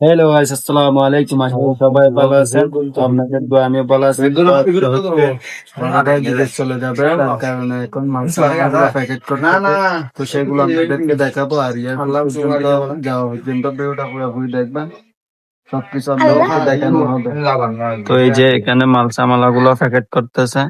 Hello guys আসসালামু আলাইকুম আশা সবাই ভালো আছেন। আপনাদের দোয়া আমি ভালো আছি। আমাদের বিদেশ চলে যাবে তার কারণে এখন মাংস প্যাকেট করতে হবে। তো সেগুলো আপনাদেরকে দেখাবো আর ইয়ে পর্যন্ত যাওয়া পর্যন্ত ভিডিওটা পুরোপুরি দেখবেন। সবকিছু আপনাদেরকে দেখানো হবে। তো এই যে এখানে মাল সামালা গুলো প্যাকেট করতেছে।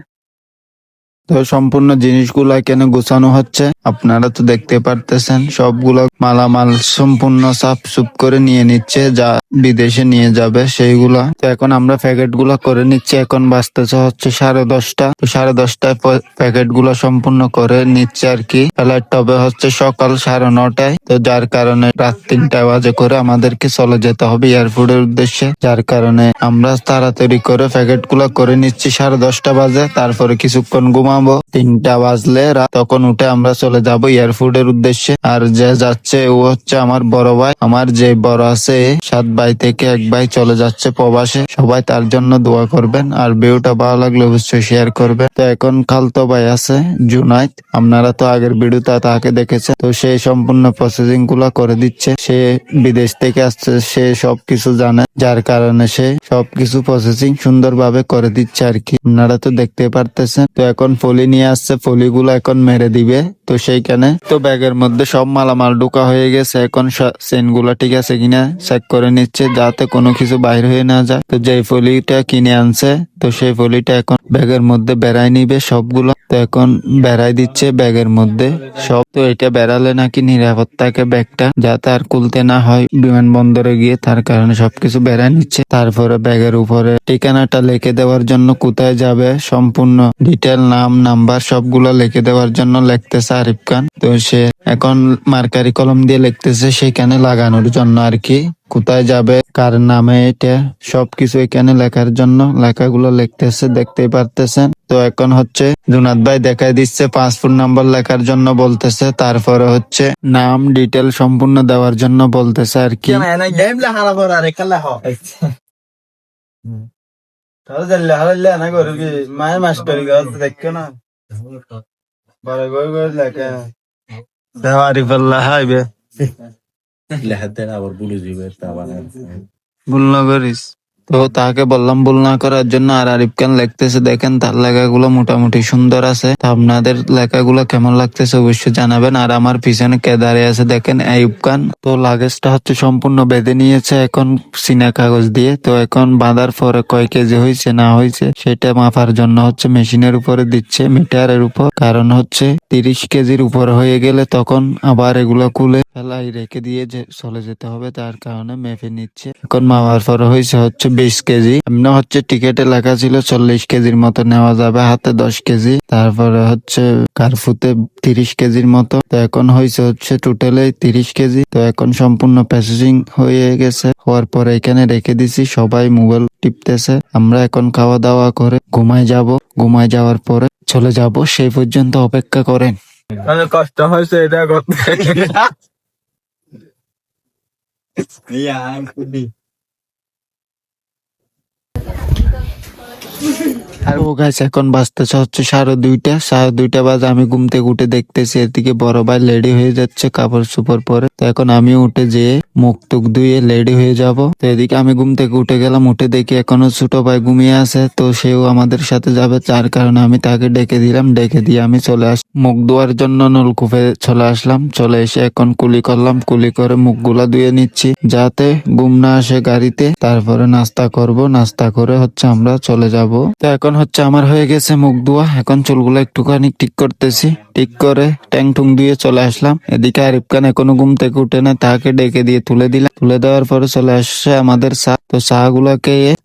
তো সম্পূর্ণ জিনিসগুলো এখানে গোছানো হচ্ছে। আপনারা তো দেখতে পারতেছেন, সবগুলো মালামাল সম্পূর্ণ সাফ সুপ করে নিয়ে নিচ্ছে, যা বিদেশে নিয়ে যাবে সেইগুলা। তো এখন আমরা প্যাকেট করে নিচ্ছি, এখন বাঁচতেছে হচ্ছে সাড়ে দশটা। তো সাড়ে দশটায় প্যাকেটগুলা সম্পূর্ণ করে নিচ্ছে আর কি। ফ্লাইট হবে হচ্ছে সকাল সাড়ে নটায়। তো যার কারণে রাত তিনটা বাজে করে আমাদেরকে চলে যেতে হবে এয়ারপোর্টের উদ্দেশ্যে। যার কারণে আমরা তাড়াতাড়ি করে প্যাকেট করে নিচ্ছি, সাড়ে দশটা বাজে। তারপরে কিছুক্ষণ ঘুমাবো। তিনটা বাজলে তখন উঠে আমরা চলে যাব এয়ারপোর্টের উদ্দেশ্যে। আর যে যাচ্ছে, ও হচ্ছে আমার বড় ভাই। আমার যে বড় আছে সাত ভাই থেকে এক ভাই চলে যাচ্ছে প্রবাসে। সবাই তার জন্য দোয়া করবেন আর ভিডিওটা ভালো লাগলে অবশ্যই শেয়ার করবেন। তো এখন খালতো ভাই আছে, জুনাইদ। আপনারা তো আগের ভিডিওতে তাকে দেখেছেন। তো সে সম্পূর্ণ প্রসেসিংগুলা করে দিচ্ছে। সে বিদেশ থেকে আসছে, সে সবকিছু জানে। যার কারণে সে সবকিছু প্রসেসিং সুন্দরভাবে করে দিচ্ছে আর কি। আপনারা তো দেখতে পারতেছেন। তো এখন ফলি নিয়ে আসছে ফলিগুলো এখন মেরে দিবে। তো সেইখানে তো ব্যাগের মধ্যে সব মালামাল ঢুকা হয়ে গেছে। এখন চেনগুলা ঠিক আছে কিনা চেক করে নিচ্ছে, যাতে কোনো কিছু বাইর হয়ে না যায়। তো যে ফলিটা কিনে আনছে তো সেই ফলিটা এখন ব্যাগের মধ্যে বেড়াই নিবে সবগুলো। তো এখন বেড়াই দিচ্ছে ব্যাগের মধ্যে সব। তো এটা বেড়ালে নাকি নিরাপদ থাকে ব্যাগটা যাতে আর খুলতে না হয় বিমানবন্দরে গিয়ে তার কারণে সবকিছু বেড়াই নিচ্ছে। তারপরে ব্যাগের উপরে ঠিকানাটা লিখে দেওয়ার জন্য কোথায় যাবে সম্পূর্ণ ডিটেল নাম নাম্বার সবগুলো লিখে দেওয়ার জন্য লিখতেছে আরিফ খান। তো সে এখন মার্কারি কলম দিয়ে লিখতেছে সেখানে লাগানোর জন্য আর কি। কোথায় যাবে, কার নামে এটা, সবকিছু এখানে লেখার জন্য লেখাগুলো লিখতেছে, দেখতেই পারতেছেন। তো এখন হচ্ছে জুনাদ ভাই দেখাই দিচ্ছে পাসপোর্ট নাম্বার লেখার জন্য বলতেছে, তারপরে হচ্ছে নাম, ডিটেল সম্পূর্ণ দেওয়ার জন্য বলতেছে আর কি। দেওয়া আরিফাল্লাহ হাইবে লেহাতে আবার বলে দিবে তা বানায়। ভুল না করিস। তো তাকে বললাম, ভুল না করার জন্য আর আরিফ খান লিখতেছে, দেখেন তার লেখাগুলো মোটামুটি সুন্দর আছে। আপনাদের লেখাগুলো কেমন লাগতেছে অবশ্যই জানাবেন। আর আমার পিছনে কে দাঁড়িয়ে আছে দেখেন আইব খান। তো লাগেজটা হচ্ছে সম্পূর্ণ বেঁধে নিয়েছে এখন সিনা কাগজ দিয়ে। তো এখন বাঁধার পরে কয় কেজি হয়েছে, না হয়েছে, সেটা মাপার জন্য হচ্ছে মেশিনের উপরে দিচ্ছে মিটারের উপর। কারণ হচ্ছে তিরিশ কেজির উপর হয়ে গেলে তখন আবার এগুলো খুলে ফেলাই রেখে দিয়ে যে চলে যেতে হবে, তার কারণে মেপে নিচ্ছে। এখন মামার পরে হয়েছে হচ্ছে বিশ কেজি। এমনি হচ্ছে টিকেটে লেখা ছিল, চল্লিশ কেজির মতো নেওয়া যাবে, হাতে দশ কেজি। তারপরে হচ্ছে কারফুতে তিরিশ কেজির মতো। তো এখন হয়েছে হচ্ছে টোটালে তিরিশ কেজি। তো এখন সম্পূর্ণ প্যাসেজিং হয়ে গেছে। হওয়ার পরে এখানে রেখে দিছি, সবাই মোবাইল টিপতেছে। আমরা এখন খাওয়া দাওয়া করে ঘুমায় যাব। ঘুমায় যাওয়ার পরে চলে যাব। সেই পর্যন্ত অপেক্ষা করেন। কষ্ট হয়েছে এটা করতে। yeah i see me আর ও গাছ এখন বাজতেছে হচ্ছে সাড়ে দুইটা। সাড়ে দুইটা বাজে, আমি ঘুম থেকে উঠে দেখতেছি এদিকে বড় ভাই লেডি হয়ে যাচ্ছে কাপড় চোপড় পরে। তো এখন আমি উঠে যেয়ে মুখ টুক ধুয়ে লেডি হয়ে যাব। তো এদিকে আমি ঘুম থেকে উঠে গেলাম, উঠে দেখি এখনও ছোট ভাই ঘুমিয়ে আছে। তো সেও আমাদের সাথে যাবে, যার কারণে আমি তাকে ডেকে দিলাম। ডেকে দিয়ে আমি চলে আস, মুখ ধোয়ার জন্য নলকূপে চলে আসলাম। চলে এসে এখন কুলি করলাম। কুলি করে মুখগুলা ধুয়ে নিচ্ছি, যাতে ঘুম না আসে গাড়িতে। তারপরে নাস্তা করব। নাস্তা করে হচ্ছে আমরা চলে যাব। তো এখন হচ্ছে আমার হয়ে গেছে মুখ ধোয়া। এখন চুলগুলো একটুখানি ঠিক করতেছি। ঠিক করে ট্যাং টুং দিয়ে চলে আসলাম। এদিকে আরিফ খান এখনও ঘুম থেকে উঠে না, তাকে ডেকে দিয়ে তুলে দিলাম। তুলে দেওয়ার পরে চলে আসছে আমাদের চা। তো চা গুলো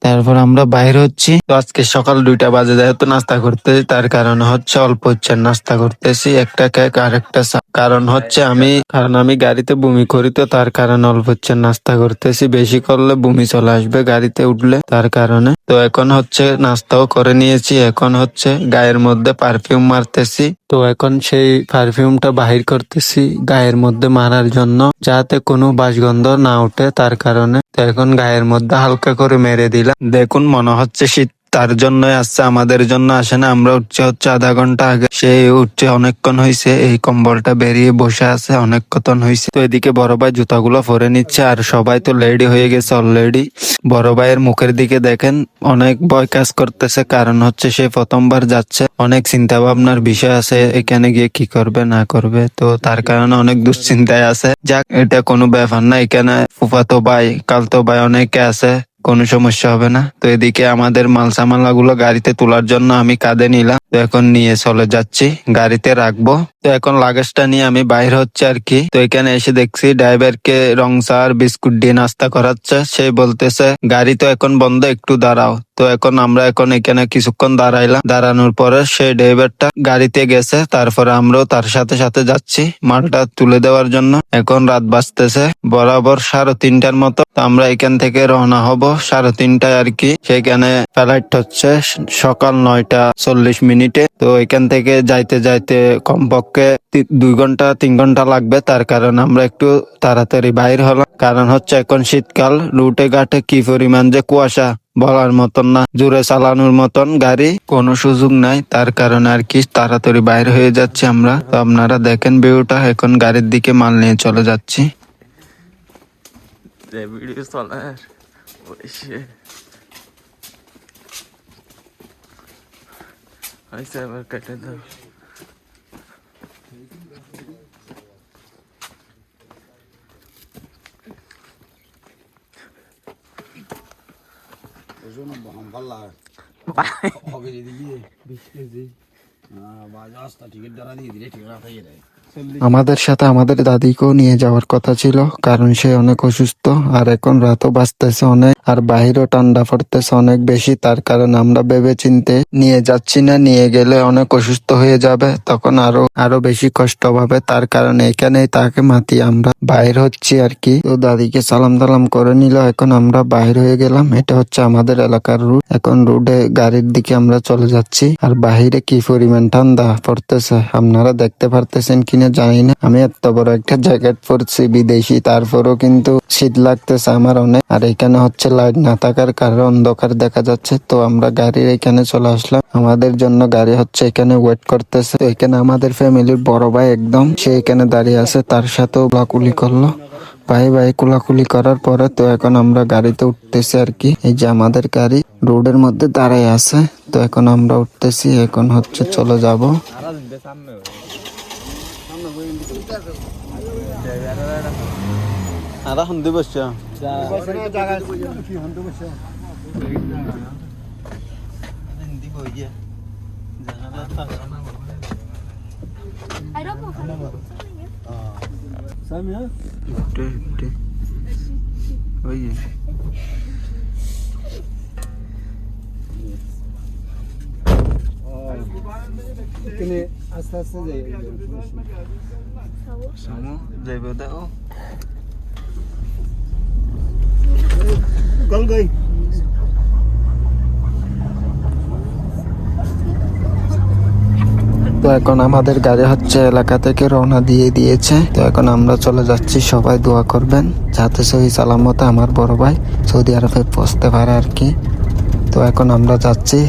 তারপর আমরা বাইরে হচ্ছি। তো আজকে সকাল দুইটা বাজে, যেহেতু নাস্তা করতেছি, তার কারণে হচ্ছে অল্প হচ্ছে নাস্তা করতেছি, একটা কেক আর একটা চা। কারণ হচ্ছে আমি, কারণ আমি গাড়িতে বমি করি তো, তার কারণে অল্প হচ্ছে নাস্তা করতেছি। বেশি করলে বমি চলে আসবে গাড়িতে উঠলে, তার কারণে। তো এখন হচ্ছে নাস্তাও করে নিয়েছি, এখন হচ্ছে গায়ের মধ্যে পারফিউম মারতেছি। তো এখন সেই পারফিউমটা বাহির করতেছি গায়ের মধ্যে মারার জন্য, যাতে কোনো বাসগন্ধ না ওঠে তার কারণে এখন গায়ের মধ্যে হালকা করে মেরে দিলাম। দেখুন মনে হচ্ছে শীত। তার জন্যই আসছে, আমাদের জন্য আসে না। আমরা উঠছে হচ্ছে আধা ঘণ্টা আগে। সে উঠছে অনেকক্ষণ হয়েছে এই কম্বলটা বেরিয়ে বসে আছে অনেক কতন হয়েছে তো এদিকে বড় ভাই জুতাগুলো পরে নিচ্ছে, আর সবাই তো লেডি হয়ে গেছে অলরেডি বড় ভাইয়ের মুখের দিকে দেখেন, অনেক ভয় কাজ করতেছে, কারণ হচ্ছে সে প্রথমবার যাচ্ছে। অনেক চিন্তা ভাবনার বিষয় আছে, এখানে গিয়ে কি করবে, না করবে। তো তার কারণে অনেক দুশ্চিন্তায় আছে। যাক, এটা কোনো ব্যাপার না, এখানে ফুফাতো ভাই, কালতো ভাই অনেকে আছে। কোনো সমস্যা হবে না। তো এদিকে আমাদের মাল সামালাগুলো গাড়িতে তোলার জন্য আমি কাঁধে নিলাম। তো এখন নিয়ে চলে যাচ্ছি। গাড়িতে রাখব। তো এখন লাগেজটা নিয়ে আমি বাইর হচ্ছে আর কি। তো এখানে এসে দেখছি ড্রাইভারকে রং আর বিস্কুট দিয়ে নাস্তা করাচ্ছে। সে বলতেছে, গাড়ি তো এখন বন্ধ, একটু দাঁড়াও। তো এখন আমরা এখন এখানে কিছুক্ষণ দাঁড়াইলাম। দাঁড়ানোর পরে সেই ড্রাইভারটা গাড়িতে গেছে, তারপরে আমরাও তার সাথে সাথে যাচ্ছি মালটা তুলে দেওয়ার জন্য। এখন রাত বাজতেছে বরাবর সাড়ে তিনটার মতো। আমরা এখান থেকে রওনা হব সাড়ে তিনটায় আর কি। সেখানে ফ্লাইট হচ্ছে সকাল নয়টা চল্লিশ মিনিটে। তো এখান থেকে যাইতে যাইতে কমপক্ষে তি- দুই ঘণ্টা, তিন ঘণ্টা লাগবে। তার কারণ আমরা একটু তাড়াতাড়ি বাইর হলাম। কারণ হচ্ছে এখন শীতকাল। রুটে ঘাটে কি পরিমাণ যে কুয়াশা বলার মতন না। জোরে চালানোর মতন গাড়ি কোনো সুযোগ নাই। তার কারণে আর কি তাড়াতাড়ি বাইর হয়ে যাচ্ছি আমরা। তো আপনারা দেখেন ভিউটা। এখন গাড়ির দিকে মাল নিয়ে চলে যাচ্ছি। যে ভিডিও হবে যদি গিয়ে বিশ কেজি আমাদের সাথে আমাদের দাদিকেও নিয়ে যাওয়ার কথা ছিল, কারণ সে অনেক অসুস্থ আর এখন রাতও বাঁচতেছে অনেক। আর বাহিরও ঠান্ডা পড়তেছে অনেক বেশি, তার কারণ আমরা ভেবে চিনতে নিয়ে যাচ্ছি না, নিয়ে গেলে অনেক অসুস্থ হয়ে যাবে, তখন আরও আরও বেশি কষ্ট পাবে, তার কারণে এখানেই তাকে মাতি আমরা। বাইর হচ্ছি আর কি। তো দাদিকে সালাম দালাম করে নিল, এখন আমরা বাইর হয়ে গেলাম, এটা হচ্ছে আমাদের এলাকার রুট। এখন রুটে গাড়ির দিকে আমরা চলে যাচ্ছি। আর বাহিরে কি পরিমাণ ঠান্ডা পড়তেছে, আপনারা দেখতে পারতেছেন কিনা জানি না। আমি এত বড় একটা জ্যাকেট পরছি বিদেশি, তারপরও কিন্তু শীত লাগতেছে আমার অনেক। আর এখানে হচ্ছে লাইট না থাকার কারণে অন্ধকার দেখা যাচ্ছে। তো আমরা গাড়ির এখানে চলে আসলাম। আমাদের জন্য গাড়ি হচ্ছে এখানে ওয়েট করতেছে। তো এখানে আমাদের ফ্যামিলির বড় ভাই একদম, সে এখানে দাঁড়িয়ে আছে, তার সাথেও কুলাকুলি করল। ভাই ভাই কুলাকুলি করার পরে তো এখন আমরা গাড়িতে উঠতেছি আর কি। এই যে আমাদের গাড়ি রোডের মধ্যে দাঁড়ায় আছে। তো এখন আমরা উঠতেছি, এখন হচ্ছে চলে যাব। আধা সন্ধি বসছে আস্তে আস্তে যাই যাইবে দেখো গল তো এখন আমাদের গাড়ি হচ্ছে এলাকা থেকে রওনা দিয়ে দিয়েছে। তো এখন আমরা চলে যাচ্ছি, সবাই দোয়া করবেন, যাতে সহি সালামতে আমার বড় ভাই সৌদি আরবে পৌঁছতে পারে আর কি। তো এখন আমরা যাচ্ছি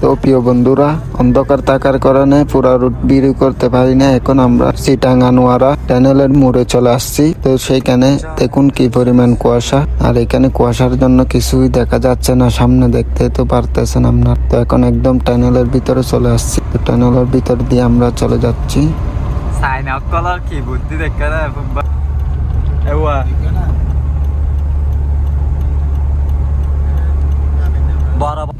তো প্রিয় বন্ধুরা, অন্ধকার থাকার কারণে পুরা রুট বিড়ি করতে পারি না। এখন আমরা সিটাং আনোয়ারা টানেলের মোড়ে চলে আসছি। তো সেইখানে দেখুন কি পরিমাণ কুয়াশা। আর এখানে কুয়াশার জন্য কিছুই দেখা যাচ্ছে না। সামনে দেখতে তো পারতেছেন আপনার। তো এখন একদম টানেলের ভিতরে চলে আসছি। তো টানেলের ভিতর দিয়ে আমরা চলে যাচ্ছি। বড়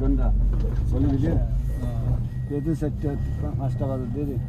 গন্ডা চলে গেছে যদি সেটটা পাঁচটা বাজে দিয়ে দিই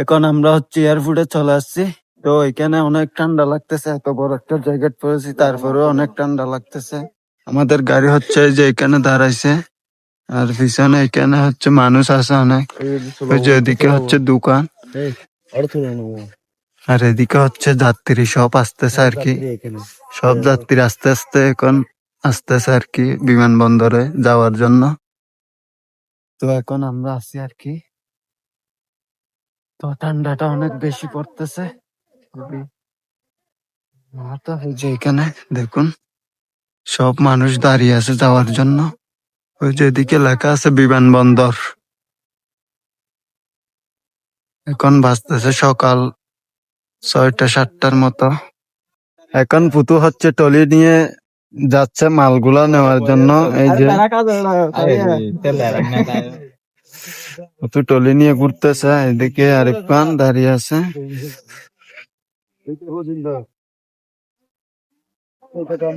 এখন আমরা হচ্ছে এয়ারপোর্টে চলে আসছি। তো এখানে অনেক ঠান্ডা লাগতেছে, এত বড় একটা জ্যাকেট পরেছি, তারপরেও অনেক ঠান্ডা লাগতেছে। আমাদের গাড়ি হচ্ছে যে এখানে দাঁড়াইছে, আর পিছনে এখানে হচ্ছে মানুষ আছে অনেক। ওই যে এদিকে হচ্ছে দোকান। আর এদিকে হচ্ছে যাত্রী সব আসতেছে আর কি। সব যাত্রী আস্তে আস্তে এখন আসতেছে আর কি বিমানবন্দরে যাওয়ার জন্য। তো এখন আমরা আছি আর কি। তো ঠান্ডাটা অনেক বেশি পড়তেছে। এখানে দেখুন, সব মানুষ দাঁড়িয়ে আছে যাওয়ার জন্য। ওই যে এদিকে লেখা আছে বিমানবন্দর এখন বাজতেছে সকাল ছয়টা, সাতটার মতো। এখন পুতু হচ্ছে টলি নিয়ে যাচ্ছে মালগুলা নেওয়ার জন্য এই যে পুতু টলি নিয়ে ঘুরতেছে এদিকে আরেক পান দাঁড়িয়ে আছে।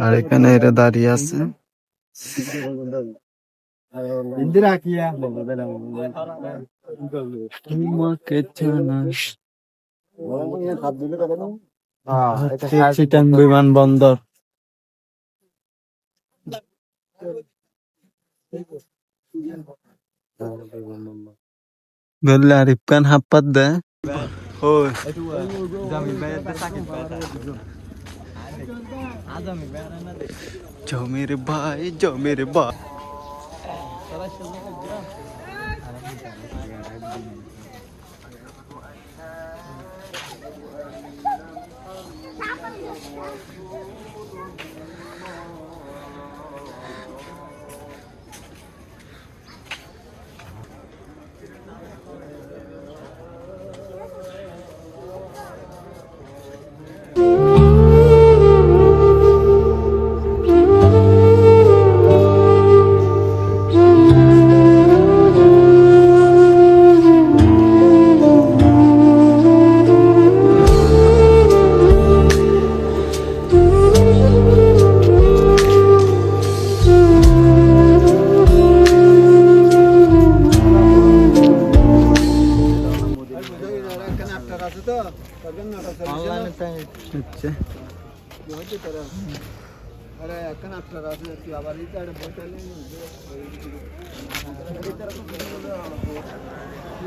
আর এখানে এরা দাঁড়িয়ে আছে। বিমানবন্দর। বললে আরিফ খান হাপ্পাত দেয় ওই যাও মেরে ভাই জমির মেরে ভাই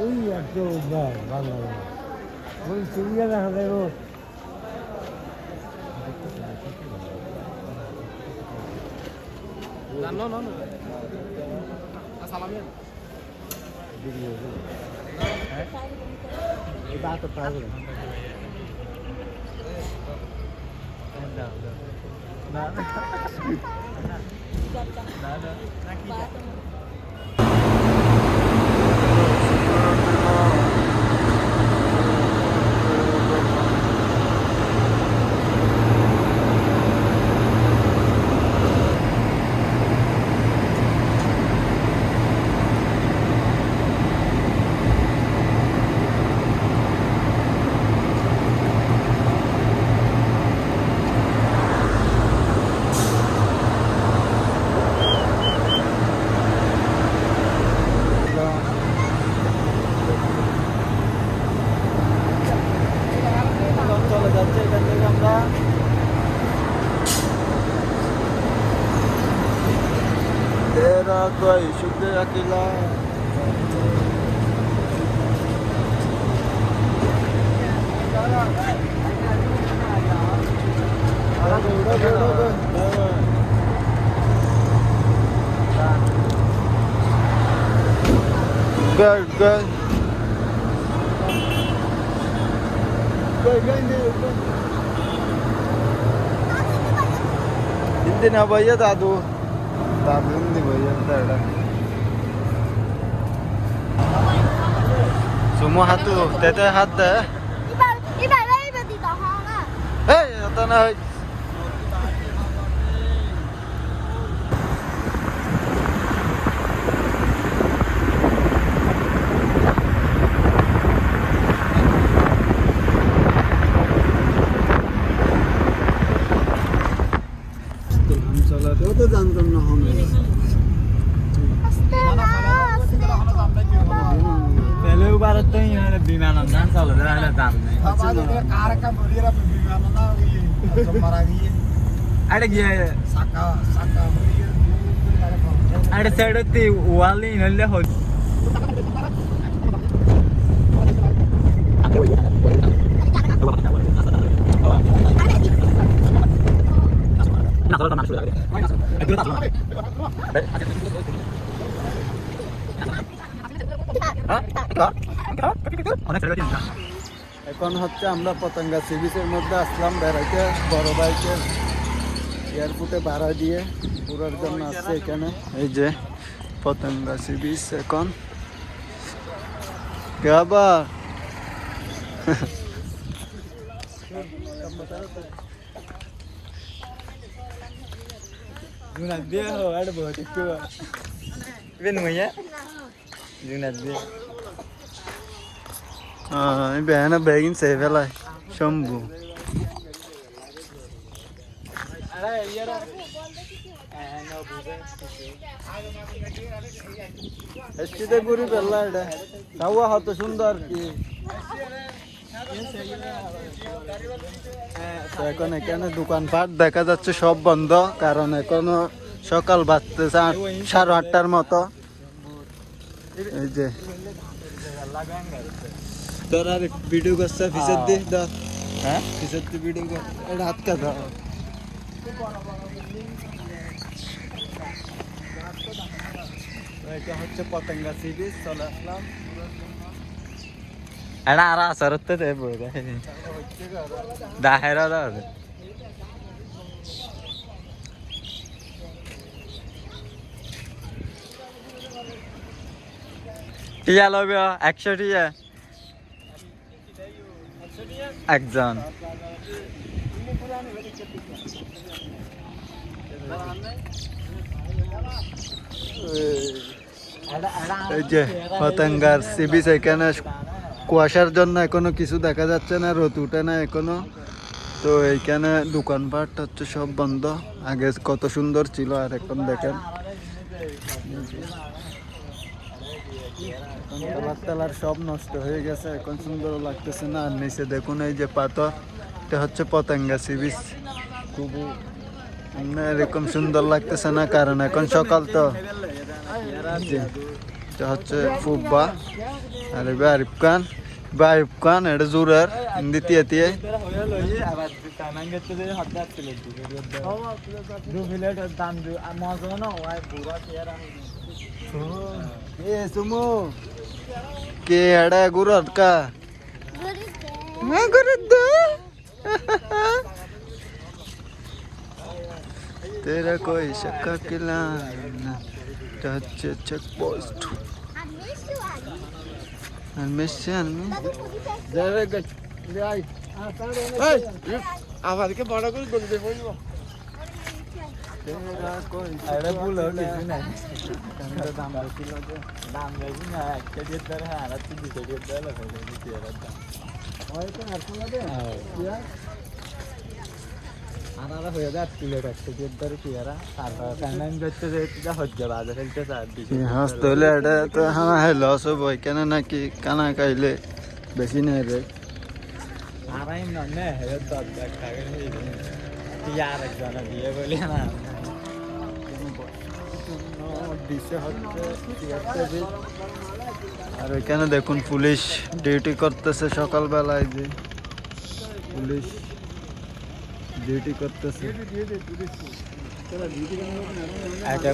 ওই একটা অভ্যাস বাংলা ওই চিড়িয়া দেখা যায় রোজ No, no, no. Assalamualaikum. Ini batu tahu. Enggak, enggak. চলে कोई शुद्ध अकेला Good, good. Good, good, good. Hindi na ba yata doon? Darjeeling দিব এটা সুমো হাতু তেতে হাত দে এবার এবার এই বাদি দহনা আরে গিয়ে আরে সাইডতে ওয়াল ইনলে হল এখন হচ্ছে আমরা পতঙ্গা সিবিসের মধ্যে আসলাম বেড়াইতে বড় বাইকের এয়ারপোর্টে ভাড়া দিয়ে ঘুরার জন্য আসছে এখানে এই যে পতঙ্গা সি বিচ এখন গাবা. Ben ya? Junat dia. এই বেহানা বেগিন সে ফেলায় শম্ভু এটা। তাও হত সুন্দর কি? এখন এখানে দোকানপাট দেখা যাচ্ছে সব বন্ধ কারণ এখনও সকাল বাজতেছে সাড়ে আটটার মতো। এই যে। ভিডিও করছে ফিসের দি ধর। হ্যাঁ? ফিসের ভিডিও কর। এটা হাত কা ধর এটা হচ্ছে পতঙ্গা সি বিচ চলে আসলাম Ada arah sarut tuh deh boleh. Daerah dah. টিয়া লবে একশো টিয়া একজন এই যে, পতঙ্গার সি বিচ এখানে কুয়াশার জন্য এখনও কিছু দেখা যাচ্ছে না, রোদ উঠে না এখনও। তো এইখানে দোকানপাট হচ্ছে সব বন্ধ। আগে কত সুন্দর ছিল, আর এখন দেখেন। সব নষ্ট হয়ে গেছে, এখন সুন্দর লাগতেছে না। আর নিচে দেখুন, এই যে পাথর, এটা হচ্ছে পতঙ্গা সি বিচ খুব না, এরকম সুন্দর লাগতেছে না কারণ এখন সকাল তো। এটা হচ্ছে ফুব্বা আর এবার আরিফ খান। বা আরিফ খান এটা জোরের হিন্দি তিয়া তিয়া এ সুমু কে এড়া গুরত কা? গুরত तेरा कोई शक्का किला टच चेक पोस्ट আনমেছে আনমে যাবে গাছ যাই এই আমাদেরকে বড় করে গল দে বলবো তেরা কোই ada pulau di sini. Dalam bersih aja. Dalam bersih nggak. Jadi terhadap tuh bisa dia dalam kalau ini tiada dalam. ওই তো আর কোলা দে ইয়া আনারা হয়ে যায় প্লেট একটা দিয়ে ধরে পেয়ারা তারপর কানাইন করতে যেতে হচ্ছে বাজার ফেলতে স্যার দিকে হাস তোলে এটা তো হ্যাঁ হ্যাঁ লস হব কেন নাকি কানা খাইলে বেশি নেই রে। আরাইম না নে হে দত দেখ থাকে ইয়ার একজন বলি না আর এখানে দেখুন পুলিশ ডিউটি করতেছে সকালবেলায় যে। পুলিশ ডিউটি করতেছে। একা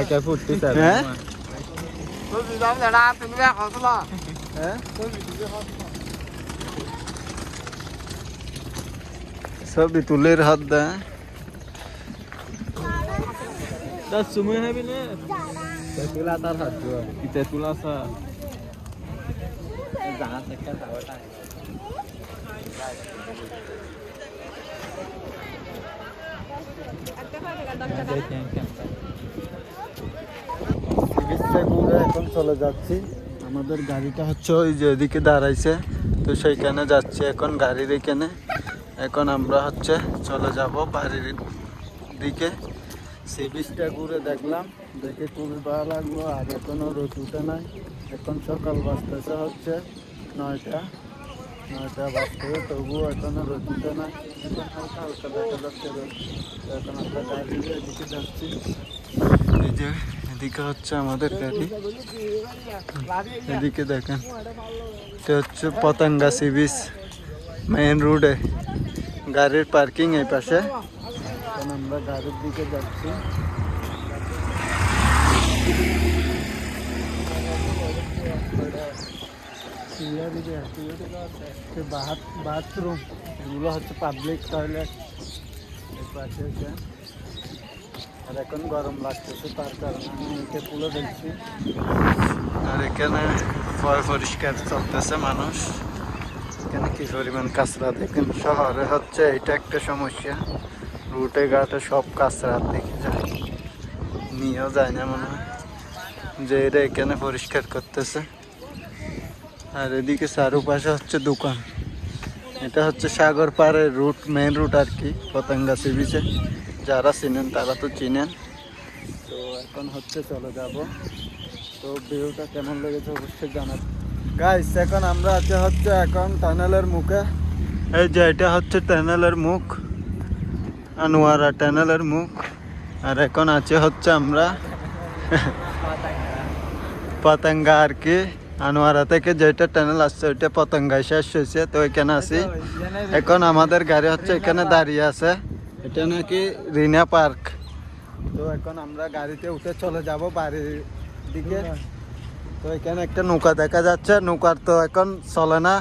একা ফুটতে স্যার হ্যাঁ? হ্যাঁ সবই তুলের হাত দেয় তা সময় হবে না? তেতুলা তার হাত kita তুলা স্যার জাহাজ একটা খাওয়াটা দেখেন কেমন এখন চলে যাচ্ছি। আমাদের গাড়িটা হচ্ছে ওই যে এদিকে দাঁড়াইছে, তো সেইখানে যাচ্ছি এখন গাড়ির এখানে। এখন আমরা হচ্ছে চলে যাব বাড়ির দিকে। সি বিচটা ঘুরে দেখলাম, দেখে খুবই ভালো লাগল, আর এখনও রোদ উঠে নাই। এখন সকাল বাজতেছে হচ্ছে নয়টা। নয়টা তবুও এখনও রোদ গাড়ির এদিকে যাচ্ছি এই যে, এদিকে হচ্ছে আমাদের গাড়ি। এদিকে দেখেন, এটা হচ্ছে পতঙ্গা সি বিচ মেইন রোডে। গাড়ির পার্কিং এই পাশে। আমরা গাড়ির দিকে যাচ্ছি। বাথরুম এগুলো হচ্ছে পাবলিক টয়লেট পাশে আর এখন গরম লাগতেছে তার কারণে আমি একে তুলে দেখছি আর এখানে পরিষ্কার চলতেছে মানুষ। এখানে কি পরিমাণ কাঁচরা দেখেন? শহরে হচ্ছে এটা একটা সমস্যা। রুটে ঘাটে সব কাঁচরা দেখে যায়। নিয়েও যায় না মনে হয়। যে এরা এখানে পরিষ্কার করতেছে। আর এদিকে চারুপাশে হচ্ছে দোকান। এটা হচ্ছে সাগর পাড়ের রুট মেন রুট আর কি পতঙ্গা সি বিচে যারা চিনেন তারা তো চিনেন। তো এখন হচ্ছে চলে যাব। তো ভিউটা কেমন লেগেছে অবশ্যই জানাব গাইস এখন আমরা আছে হচ্ছে এখন টানেলের মুখে। এই যে এটা হচ্ছে টানেলের মুখ। আনোয়ারা টানেলের মুখ। আর এখন আছে হচ্ছে আমরা পতঙ্গা আর কি। আনোয়ারা থেকে যেটা টানেল আসছে ওইটা পতঙ্গায় শেষ হয়েছে তো এখানে আছি। এখন আমাদের গাড়ি হচ্ছে এখানে দাঁড়িয়ে আছে। এটা নাকি রিনা পার্ক। তো এখন আমরা গাড়িতে উঠে চলে যাব বাড়ির দিকে। তো এখানে একটা নৌকা দেখা যাচ্ছে নৌকার তো এখন চলে না।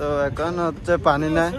তো এখন হচ্ছে পানি নাই।